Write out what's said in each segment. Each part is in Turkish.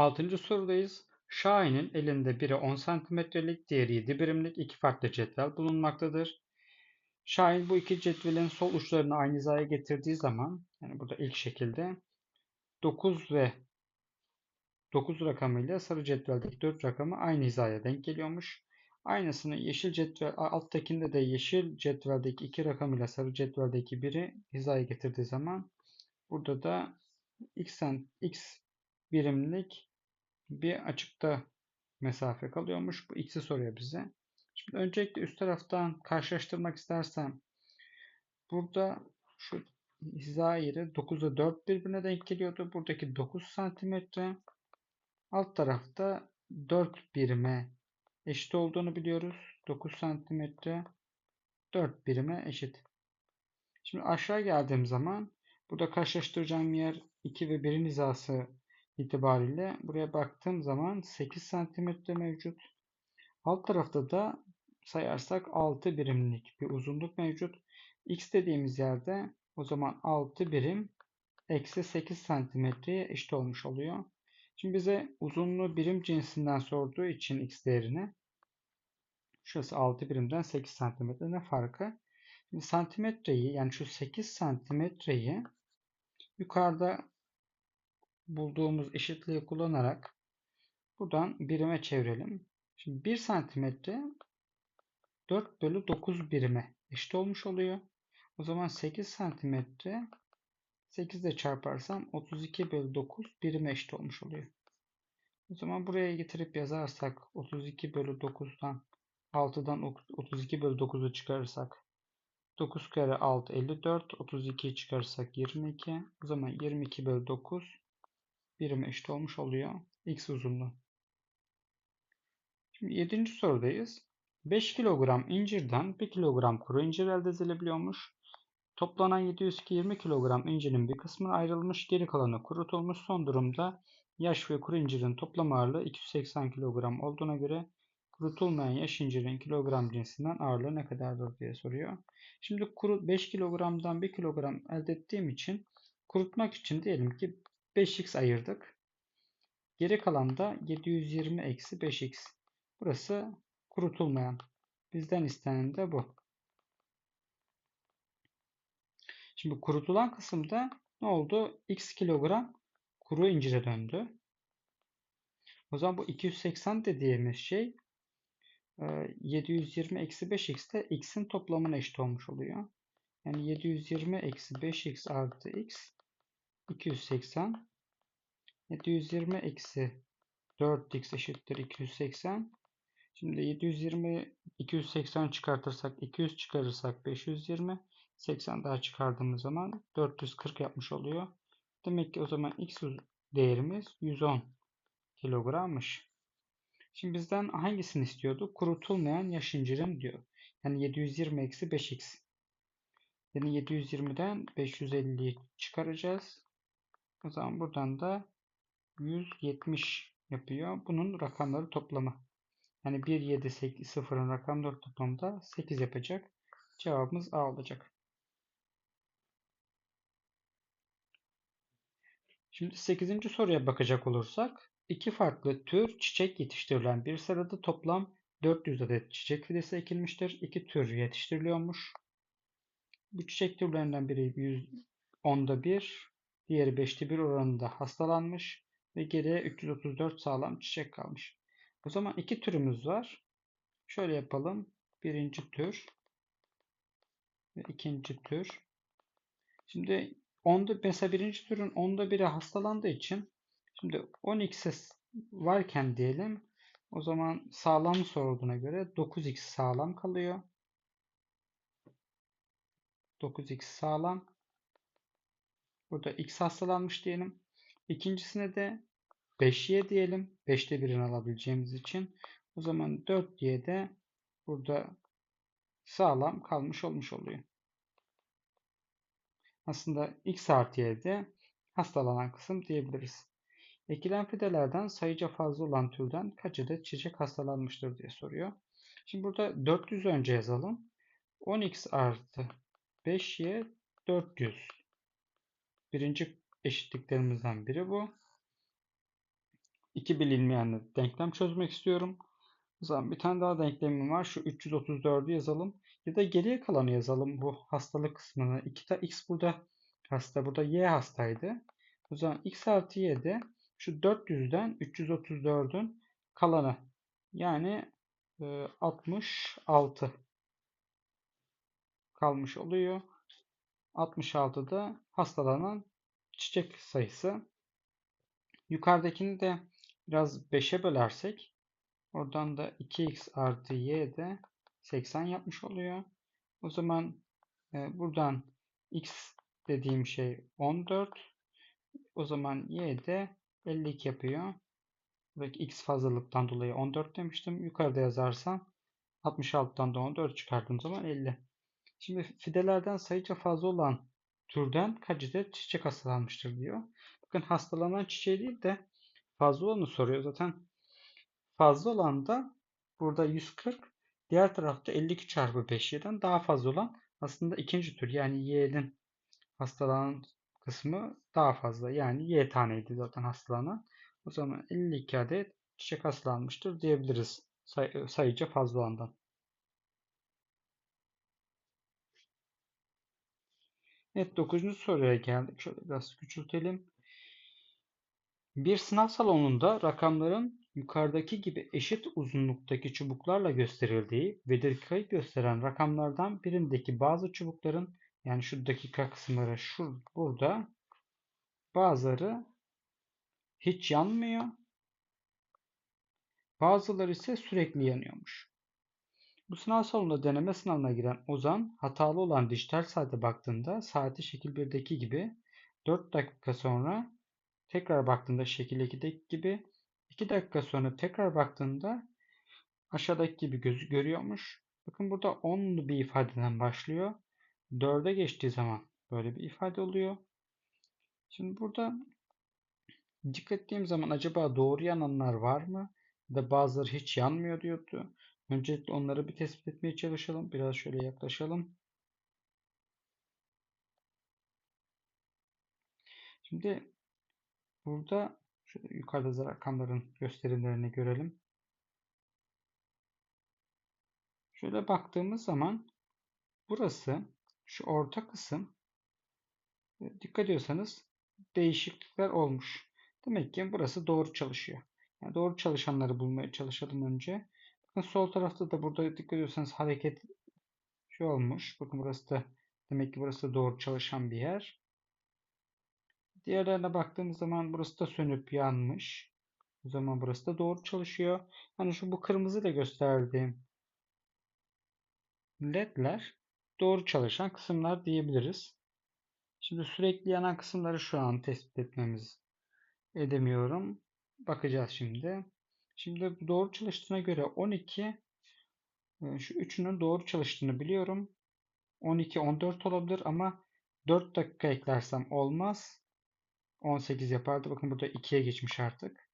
Altıncı sorudayız. Şahin'in elinde biri 10 santimetrelik, diğeri 7 birimlik iki farklı cetvel bulunmaktadır. Şahin bu iki cetvelin sol uçlarını aynı hizaya getirdiği zaman, yani burada ilk şekilde 9 ve 9 rakamıyla sarı cetveldeki 4 rakamı aynı hizaya denk geliyormuş. Aynısını yeşil cetvel, alttakinde de yeşil cetveldeki 2 rakamıyla sarı cetveldeki biri hizaya getirdiği zaman burada da x, x birimlik bir açıkta mesafe kalıyormuş. Bu x'i soruyor bize. Şimdi öncelikle üst taraftan karşılaştırmak istersem burada şu hiza yeri 9'da 4 birbirine denk geliyordu. Buradaki 9 santimetre alt tarafta 4 birime eşit olduğunu biliyoruz. 9 santimetre 4 birime eşit. Şimdi aşağı geldiğim zaman burada karşılaştıracağım yer 2 ve 1'in hizası itibariyle buraya baktığım zaman 8 santimetre mevcut. Alt tarafta da sayarsak 6 birimlik bir uzunluk mevcut. X dediğimiz yerde o zaman 6 birim eksi 8 santimetreye eşit olmuş oluyor. Şimdi bize uzunluğu birim cinsinden sorduğu için x değerini şurası 6 birimden 8 santimetre ne farkı? Şimdi santimetreyi yani şu 8 santimetreyi yukarıda bulduğumuz eşitliği kullanarak buradan birime çevirelim. Şimdi 1 santimetre 4 bölü 9 birime eşit olmuş oluyor. O zaman 8 santimetre 8 ile çarparsam 32 bölü 9 birime eşit olmuş oluyor. O zaman buraya getirip yazarsak 32 bölü 9'dan 6'dan 32 bölü 9'u çıkarırsak 9 kere 6 54 32'yi çıkarırsak 22 o zaman 22 bölü 9 birime eşit olmuş oluyor. X uzunluğu. Şimdi 7. sorudayız. 5 kilogram incirden 1 kilogram kuru incir elde edilebiliyormuş. Toplanan 720 kilogram incirin bir kısmı ayrılmış, geri kalanı kurutulmuş. Son durumda yaş ve kuru incirin toplam ağırlığı 280 kilogram olduğuna göre kurutulmayan yaş incirin kilogram cinsinden ağırlığı ne kadardır diye soruyor. Şimdi kuru 5 kilogramdan 1 kilogram elde ettiğim için kurutmak için diyelim ki 5x ayırdık. Geri kalan da 720 eksi 5x. Burası kurutulmayan. Bizden istenen de bu. Şimdi kurutulan kısımda ne oldu? X kilogram kuru incire döndü. O zaman bu 280 dediğimiz şey 720 e, eksi 5x de x'in toplamına eşit olmuş oluyor. Yani 720 eksi 5x artı x 280 720 eksi 4x eşittir 280 Şimdi 720 280 çıkartırsak 200 çıkarırsak 520 80 daha çıkardığımız zaman 440 yapmış oluyor. Demek ki o zaman x değerimiz 110 kilogrammış. Şimdi bizden hangisini istiyordu? Kurutulmayan yaş incirim diyor. Yani 720 eksi 5x. Yani 720'den 550'yi çıkaracağız. O zaman buradan da 170 yapıyor. Bunun rakamları toplamı. Yani 1, 7, 8, 0'ın rakamları toplamda 8 yapacak. Cevabımız A olacak. Şimdi 8. soruya bakacak olursak iki farklı tür çiçek yetiştirilen bir sırada toplam 400 adet çiçek fidesi ekilmiştir. İki tür yetiştiriliyormuş. Bu çiçek türlerinden biri 100, 10'da 1, diğeri 5'te 1 oranında hastalanmış ve geriye 334 sağlam çiçek kalmış. O zaman iki türümüz var. Şöyle yapalım. Birinci tür ve ikinci tür. Şimdi onda mesela birinci türün onda biri hastalandığı için şimdi 10x varken diyelim o zaman sağlam sorulduğuna göre 9x sağlam kalıyor. 9x sağlam. Burada x hastalanmış diyelim. İkincisine de 5y diyelim. 5'te 1'ini alabileceğimiz için. O zaman 4y de burada sağlam kalmış olmuş oluyor. Aslında x artı y de hastalanan kısım diyebiliriz. Ekilen fidelerden sayıca fazla olan türden kaç adet çiçek hastalanmıştır diye soruyor. Şimdi burada 400 önce yazalım. 10x artı 5y 400. Birinci eşitliklerimizden biri bu. iki bilinmeyenle denklem çözmek istiyorum. O zaman bir tane daha denklemim var. Şu 334'ü yazalım. Ya da geriye kalanı yazalım bu hastalık kısmını. 2 ta x burada hasta. Burada y hastaydı. O zaman x artı y de şu 400'den 334'ün kalanı. Yani 66 kalmış oluyor. 66'da hastalanan çiçek sayısı. Yukarıdakini de biraz 5'e bölersek oradan da 2x artı y de 80 yapmış oluyor. O zaman e, buradan x dediğim şey 14. O zaman y de 52 yapıyor. Buradaki x fazlalıktan dolayı 14 demiştim. Yukarıda yazarsam 66'dan da 14 çıkardığım zaman 50. Şimdi fidelerden sayıca fazla olan türden kaç adet çiçek hastalanmıştır diyor. Bakın hastalanan çiçeği değil de fazla olanı soruyor. Zaten fazla olan da burada 140. Diğer tarafta 52 çarpı 5 y'den daha fazla olan aslında ikinci tür. Yani y'nin hastalanan kısmı daha fazla. Yani y taneydi zaten hastalanan. O zaman 52 adet çiçek hastalanmıştır diyebiliriz say sayıca fazla olandan. Evet 9. soruya geldik. Şöyle biraz küçültelim. Bir sınav salonunda rakamların yukarıdaki gibi eşit uzunluktaki çubuklarla gösterildiği ve dakikayı gösteren rakamlardan birindeki bazı çubukların yani şu dakika kısımları şu burada bazıları hiç yanmıyor. Bazıları ise sürekli yanıyormuş. Bu sınav salonunda deneme sınavına giren Ozan hatalı olan dijital saate baktığında saati şekil 1'deki gibi 4 dakika sonra tekrar baktığında şekil 2'deki gibi 2 dakika sonra tekrar baktığında aşağıdaki gibi gözü görüyormuş. Bakın burada 10'lu bir ifadeden başlıyor. 4'e geçtiği zaman böyle bir ifade oluyor. Şimdi burada dikkat ettiğim zaman acaba doğru yananlar var mı? Ya da bazıları hiç yanmıyor diyordu. Öncelikle onları bir tespit etmeye çalışalım. Biraz şöyle yaklaşalım. Şimdi burada şöyle yukarıda rakamların gösterimlerini görelim. Şöyle baktığımız zaman burası şu orta kısım dikkat ediyorsanız değişiklikler olmuş. Demek ki burası doğru çalışıyor. Yani doğru çalışanları bulmaya çalışalım önce. Bakın sol tarafta da burada dikkat ediyorsanız hareket şu olmuş. Bakın burası da demek ki burası da doğru çalışan bir yer. Diğerlerine baktığımız zaman burası da sönüp yanmış. O zaman burası da doğru çalışıyor. Hani şu bu kırmızı da gösterdiğim ledler doğru çalışan kısımlar diyebiliriz. Şimdi sürekli yanan kısımları şu an tespit etmemiz edemiyorum. Bakacağız şimdi. Şimdi doğru çalıştığına göre 12 e, şu üçünün doğru çalıştığını biliyorum. 12 14 olabilir ama 4 dakika eklersem olmaz. 18 yapardı. Bakın burada 2'ye geçmiş artık.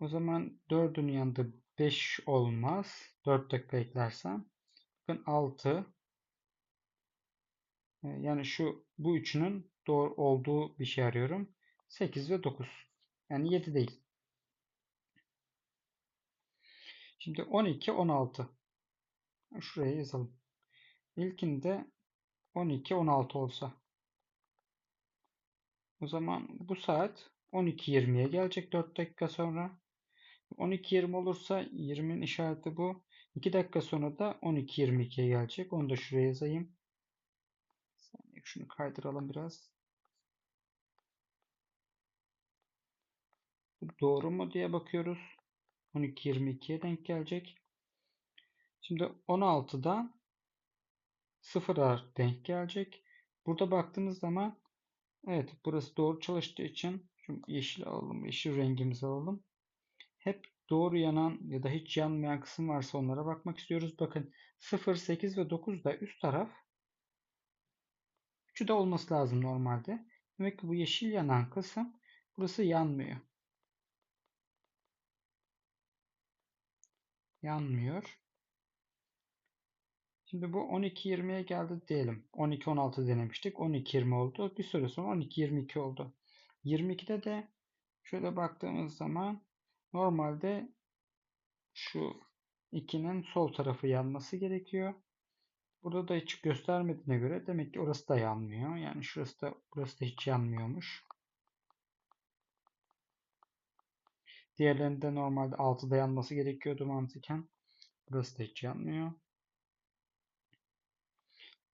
O zaman 4'ün yanında 5 olmaz. 4 dakika eklersem. Bakın 6. E, yani şu bu üçünün doğru olduğu bir şey arıyorum. 8 ve 9. Yani 7 değil. Şimdi 12, 16. Şuraya yazalım. İlkinde 12, 16 olsa. O zaman bu saat 12.20'ye gelecek 4 dakika sonra. 12.20 olursa 20'nin işareti bu. 2 dakika sonra da 12.22'ye gelecek. Onu da şuraya yazayım. Şunu kaydıralım biraz. Doğru mu diye bakıyoruz. 12.22'ye denk gelecek. Şimdi 16'da 0'a denk gelecek. Burada baktığınız zaman evet burası doğru çalıştığı için şu yeşil alalım. Yeşil rengimizi alalım. Hep doğru yanan ya da hiç yanmayan kısım varsa onlara bakmak istiyoruz. Bakın 0, 8 ve 9 da üst taraf. Üçü de olması lazım normalde. Demek ki bu yeşil yanan kısım burası yanmıyor. Yanmıyor. Şimdi bu 12-20'ye geldi diyelim. 12-16 denemiştik. 12-20 oldu. Bir süre sonra 12-22 oldu. 22'de de Şöyle baktığımız zaman normalde şu 2'nin sol tarafı yanması gerekiyor. Burada da hiç göstermediğine göre demek ki orası da yanmıyor. Yani şurası da burası da hiç yanmıyormuş. Diğerlerinde normalde 6'da yanması gerekiyordu mantıken. Burası da hiç yanmıyor.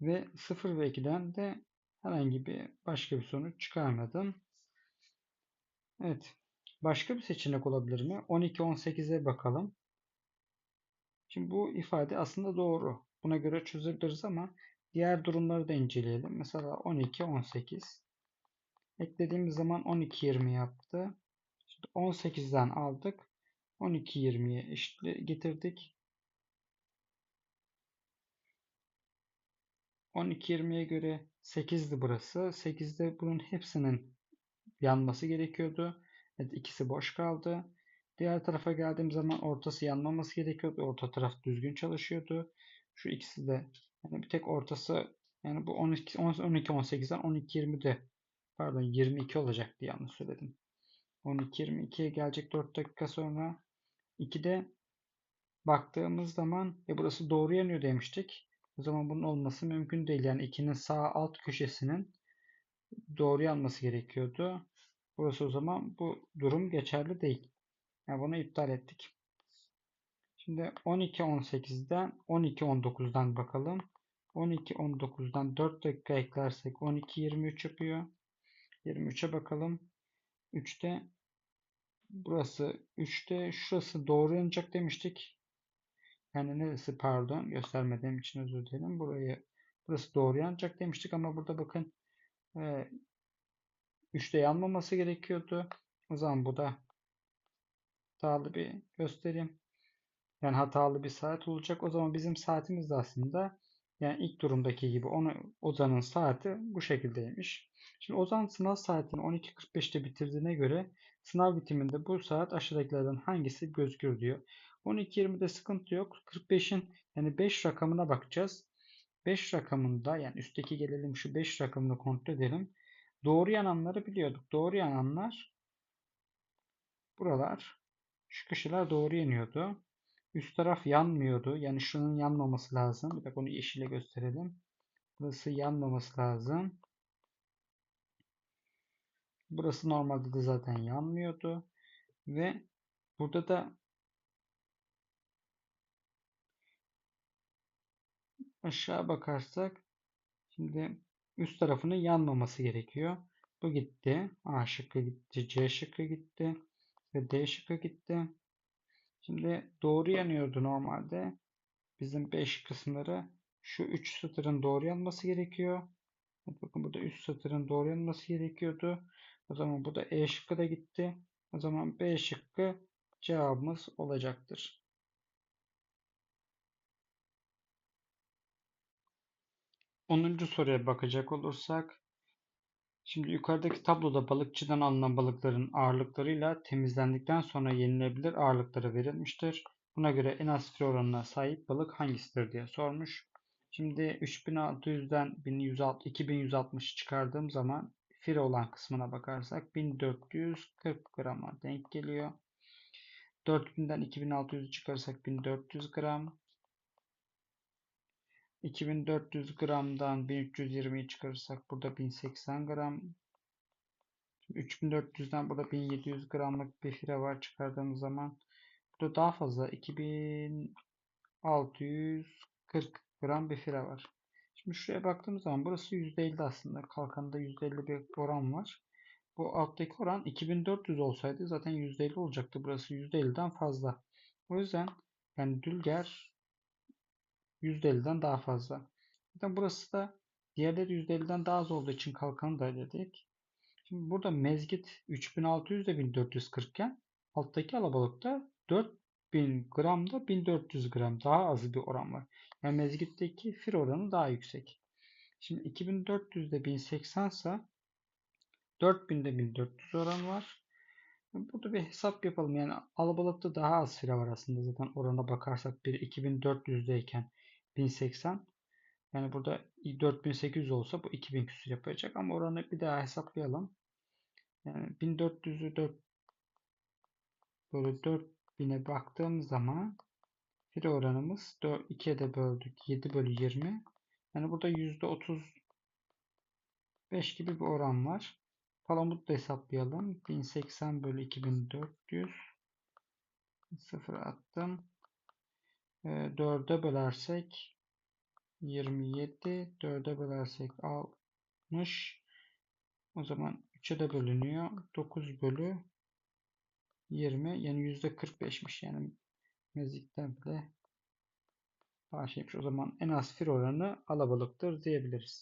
Ve 0 ve 2'den de herhangi bir başka bir sonuç çıkarmadım. Evet. Başka bir seçenek olabilir mi? 12, 18'e bakalım. Şimdi bu ifade aslında doğru. Buna göre çözebiliriz ama diğer durumları da inceleyelim. Mesela 12, 18. Eklediğimiz zaman 12, 20 yaptı. Şimdi 18'den aldık. 12, 20'ye eşit getirdik. 12, 20'ye göre 8'di burası. 8'de bunun hepsinin yanması gerekiyordu. Evet ikisi boş kaldı. Diğer tarafa geldiğim zaman ortası yanmaması gerekiyordu. Orta taraf düzgün çalışıyordu. Şu ikisi de yani bir tek ortası yani bu 12 12 18'den 12 20'de pardon 22 olacaktı yanlış söyledim. 12 22'ye gelecek 4 dakika sonra 2'de baktığımız zaman e burası doğru yanıyor demiştik. O zaman bunun olması mümkün değil. Yani 2'nin sağ alt köşesinin doğru yanması gerekiyordu. Burası o zaman bu durum geçerli değil. Yani bunu iptal ettik. Şimdi 12 18'den 12 19'dan bakalım. 12 19'dan 4 dakika eklersek 12 23 yapıyor. 23'e bakalım. 3'te burası 3'te şurası doğru yanacak demiştik. Yani neresi pardon göstermediğim için özür dilerim. Burayı burası doğru yanacak demiştik ama burada bakın e, 3'te yanmaması gerekiyordu. O zaman bu da hatalı bir gösterim. Yani hatalı bir saat olacak. O zaman bizim saatimiz de aslında yani ilk durumdaki gibi onu Ozan'ın saati bu şekildeymiş. Şimdi Ozan sınav saatini 12.45'te bitirdiğine göre sınav bitiminde bu saat aşağıdakilerden hangisi gözükür diyor. 12.20'de sıkıntı yok. 45'in yani 5 rakamına bakacağız. 5 rakamında yani üstteki gelelim şu 5 rakamını kontrol edelim. Doğru yananları biliyorduk. Doğru yananlar buralar şu köşeler doğru yanıyordu. Üst taraf yanmıyordu. Yani şunun yanmaması lazım. Bir dakika onu yeşile gösterelim. Burası yanmaması lazım. Burası normalde de zaten yanmıyordu. Ve burada da aşağı bakarsak şimdi üst tarafının yanmaması gerekiyor. Bu gitti. A şıkkı gitti. C şıkkı gitti. Ve D şıkkı gitti. Şimdi doğru yanıyordu normalde. Bizim 5 kısımları şu 3 satırın doğru yanması gerekiyor. Bakın burada 3 satırın doğru yanması gerekiyordu. O zaman bu da E şıkkı da gitti. O zaman B şıkkı cevabımız olacaktır. Onuncu soruya bakacak olursak Şimdi yukarıdaki tabloda balıkçıdan alınan balıkların ağırlıklarıyla temizlendikten sonra yenilebilir ağırlıkları verilmiştir. Buna göre en az fir oranına sahip balık hangisidir diye sormuş. Şimdi 3600'den 2160 çıkardığım zaman fir olan kısmına bakarsak 1440 grama denk geliyor. 4000'den 2600'ü çıkarsak 1400 gram. 2400 gramdan 1320'yi çıkarırsak burada 1080 gram. 3400'den burada 1700 gramlık bir fire var çıkardığımız zaman. Burada daha fazla 2640 gram bir fire var. Şimdi şuraya baktığımız zaman burası %50 aslında. Kalkanda %50 bir oran var. Bu alttaki oran 2400 olsaydı zaten %50 olacaktı. Burası %50'den fazla. O yüzden yani Dülger %50'den daha fazla. Zaten burası da diğerleri %50'den daha az olduğu için kalkanı da dedik. Şimdi burada mezgit 3600 ile 1440 iken alttaki alabalıkta 4000 gramda 1400 gram daha az bir oran var. Yani mezgitteki fir oranı daha yüksek. Şimdi 2400'de 1080 ise 4000'de 1400 oran var. Burada bir hesap yapalım. Yani alabalıkta daha az fire var aslında zaten orana bakarsak. Bir 2400'deyken 1080. Yani burada 4800 olsa bu 2000 küsur yapacak ama oranı bir daha hesaplayalım. Yani 1400'ü bölü 4000'e baktığım zaman fire oranımız 4, 2'ye de böldük. 7 bölü 20. Yani burada %35 gibi bir oran var. Palamut da hesaplayalım. 1080 bölü 2400. 0 attım. 4'e bölersek 27. 4'e bölersek 60. O zaman 3'e de bölünüyor. 9 bölü 20 yani %45'miş. Yani mezikten bile daha şeymiş. O zaman en az fir oranı alabalıktır diyebiliriz.